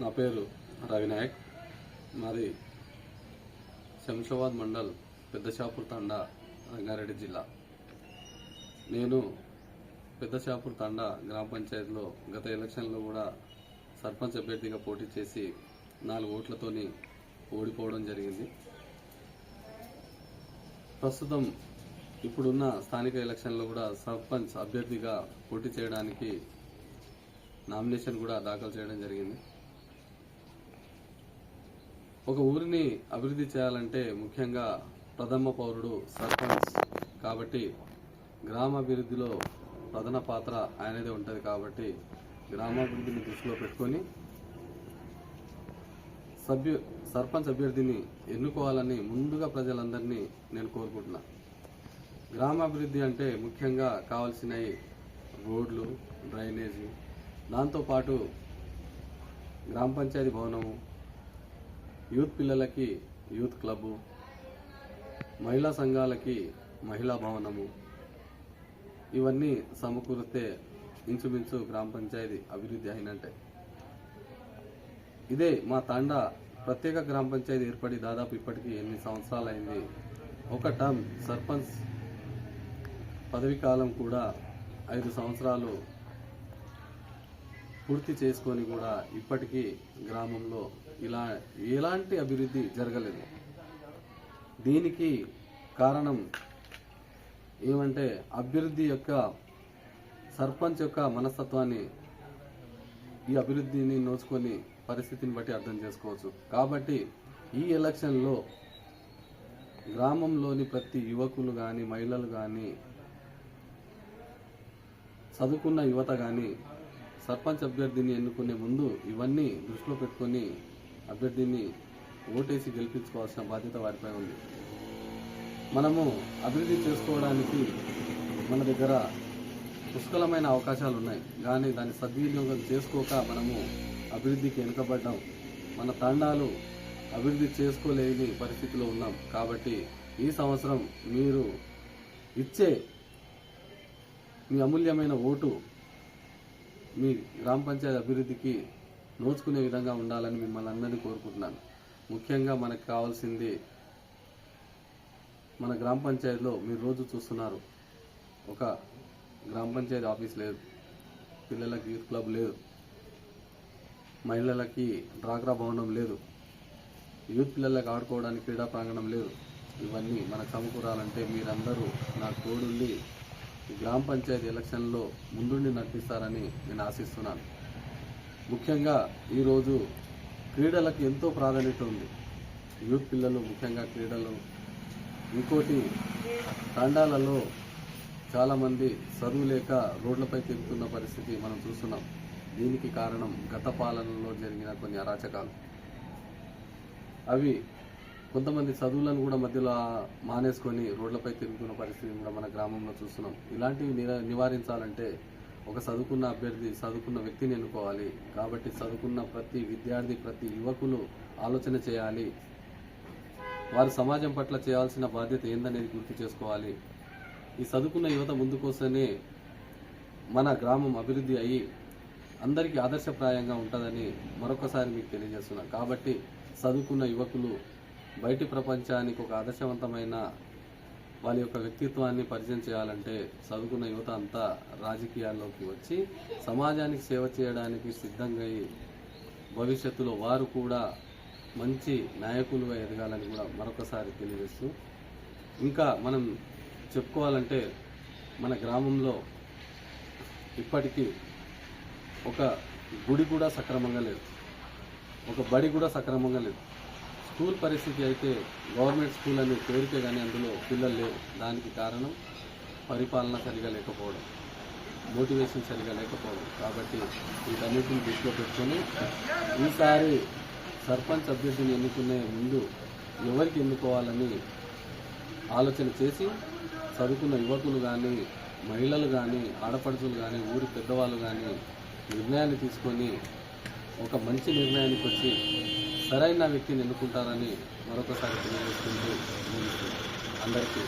నా పేరు రవినాయక్ మాది శంషాబాద్ మండల్ పెద్దషాపూర్ తండా రంగారెడ్డి జిల్లా. నేను పెద్దషాపూర్ తండా గ్రామ పంచాయతీలో గత ఎలక్షన్లో కూడా సర్పంచ్ అభ్యర్థిగా పోటీ చేసి నాలుగు ఓట్లతోని ఓడిపోవడం జరిగింది. ప్రస్తుతం ఇప్పుడున్న స్థానిక ఎలక్షన్లో కూడా సర్పంచ్ అభ్యర్థిగా పోటీ చేయడానికి నామినేషన్ కూడా దాఖలు చేయడం జరిగింది. ఒక ఊరిని అభివృద్ధి చేయాలంటే ముఖ్యంగా ప్రథమ పౌరుడు సర్పంచ్. కాబట్టి గ్రామాభివృద్ధిలో ప్రధాన పాత్ర ఆయనదే ఉంటుంది కాబట్టి గ్రామాభివృద్ధిని దృష్టిలో పెట్టుకొని సభ్యు సర్పంచ్ అభ్యర్థిని ఎన్నుకోవాలని ముందుగా ప్రజలందరినీ నేను కోరుకుంటున్నా. గ్రామాభివృద్ధి అంటే ముఖ్యంగా కావాల్సినవి రోడ్లు డ్రైనేజీ. దాంతోపాటు గ్రామ పంచాయతీ భవనము యూత్ పిల్లలకి యూత్ క్లబ్బు మహిళా సంఘాలకి మహిళా భవనము. ఇవన్నీ సమకూరితే ఇంచుమించు గ్రామ పంచాయతీ అభివృద్ధి అయినట్టే. ఇదే మా తాండా ప్రత్యేక గ్రామ పంచాయతీ ఏర్పడి దాదాపు ఇప్పటికి ఎన్ని సంవత్సరాలు అయింది ఒక టర్మ్ సర్పంచ్ పదవి కాలం కూడా ఐదు సంవత్సరాలు పూర్తి చేసుకొని కూడా ఇప్పటికీ గ్రామంలో ఇలా ఎలాంటి అభివృద్ధి జరగలేదు. దీనికి కారణం ఏమంటే అభివృద్ధి యొక్క సర్పంచ్ యొక్క మనస్తత్వాన్ని ఈ అభివృద్ధిని నోచుకొని పరిస్థితిని బట్టి అర్థం చేసుకోవచ్చు. కాబట్టి ఈ ఎలక్షన్లో గ్రామంలోని ప్రతి యువకులు కానీ మహిళలు కానీ చదువుకున్న యువత కానీ సర్పంచ్ అభ్యర్థిని ఎన్నుకునే ముందు ఇవన్నీ దృష్టిలో పెట్టుకొని అభ్యర్థిని ఓటేసి గెలిపించుకోవాల్సిన బాధ్యత వారిపై ఉంది. మనము అభివృద్ధి చేసుకోవడానికి మన దగ్గర పుష్కలమైన అవకాశాలు ఉన్నాయి. కానీ దాన్ని సద్వినియోగం చేసుకోక మనము అభివృద్ధికి వెనుకబడ్డాం. మన తండాలు అభివృద్ధి చేసుకోలేని పరిస్థితిలో ఉన్నాం. కాబట్టి ఈ సంవత్సరం మీరు ఇచ్చే మీ అమూల్యమైన ఓటు మీ గ్రామ పంచాయతీ అభివృద్ధికి నోచుకునే విధంగా ఉండాలని మిమ్మల్ని అందరినీ కోరుకుంటున్నాను. ముఖ్యంగా మనకు కావాల్సింది మన గ్రామ పంచాయతీలో మీరు రోజు చూస్తున్నారు. ఒక గ్రామ పంచాయతీ ఆఫీస్ లేదు పిల్లలకి యూత్ క్లబ్ లేదు మహిళలకి డ్రాగ్రా భవనం లేదు యూత్ పిల్లలకు ఆడుకోవడానికి క్రీడా ప్రాంగణం లేదు. ఇవన్నీ మనకు సమకూరాలంటే మీరందరూ నా తోడుండి గ్రామ పంచాయతీ ఎలక్షన్లో ముందుండి నడిపిస్తారని నేను ఆశిస్తున్నాను. ముఖ్యంగా ఈరోజు క్రీడలకు ఎంతో ప్రాధాన్యత ఉంది. యూత్ పిల్లలు ముఖ్యంగా క్రీడలు ఇంకోటి తండాలలో చాలామంది చదువు లేక రోడ్లపై తిరుగుతున్న పరిస్థితి మనం చూస్తున్నాం. దీనికి కారణం గత పాలనలో జరిగిన కొన్ని అరాచకాలు. అవి కొంతమంది చదువులను కూడా మధ్యలో మానేసుకొని రోడ్లపై తిరుగుతున్న పరిస్థితి కూడా మన గ్రామంలో చూస్తున్నాం. ఇలాంటివి నివారించాలంటే ఒక చదువుకున్న అభ్యర్థి చదువుకున్న వ్యక్తిని ఎన్నుకోవాలి. కాబట్టి చదువుకున్న ప్రతి విద్యార్థి ప్రతి యువకులు ఆలోచన చేయాలి. వారు సమాజం పట్ల చేయాల్సిన బాధ్యత ఏందనేది గుర్తు చేసుకోవాలి. ఈ చదువుకున్న యువత ముందుకోసమే మన గ్రామం అభివృద్ధి అయ్యి అందరికీ ఆదర్శప్రాయంగా ఉంటుందని మరొకసారి మీకు తెలియజేస్తున్నాను. కాబట్టి చదువుకున్న యువకులు బయటి ప్రపంచానికి ఒక ఆదర్శవంతమైన వాళ్ళ యొక్క వ్యక్తిత్వాన్ని పరిచయం చేయాలంటే చదువుకున్న యువత అంతా రాజకీయాల్లోకి వచ్చి సమాజానికి సేవ చేయడానికి సిద్ధంగా భవిష్యత్తులో వారు కూడా మంచి నాయకులుగా ఎదగాలని కూడా మరొకసారి తెలియజేస్తూ ఇంకా మనం చెప్పుకోవాలంటే మన గ్రామంలో ఇప్పటికీ ఒక గుడి కూడా సక్రమంగా లేదు. ఒక బడి కూడా సక్రమంగా లేదు. స్కూల్ పరిస్థితి అయితే గవర్నమెంట్ స్కూల్ అనే పేరుకే కానీ అందులో పిల్లలు లేవు. దానికి కారణం పరిపాలన సరిగా లేకపోవడం మోటివేషన్ సరిగా లేకపోవడం. కాబట్టి వీటన్నిటిని దృష్టిలో పెట్టుకొని ఈసారి సర్పంచ్ అభ్యర్థిని ఎన్నుకునే ముందు ఎవరికి ఎన్నుకోవాలని ఆలోచన చేసి చదువుకున్న యువకులు కానీ మహిళలు కానీ ఆడపడుచులు కానీ ఊరి పెద్దవాళ్ళు కానీ నిర్ణయాన్ని తీసుకొని ఒక మంచి నిర్ణయానికి వచ్చి సరైన వ్యక్తిని ఎన్నుకుంటారని మరొకసారి తెలియజేసుకుంటూ అందరికీ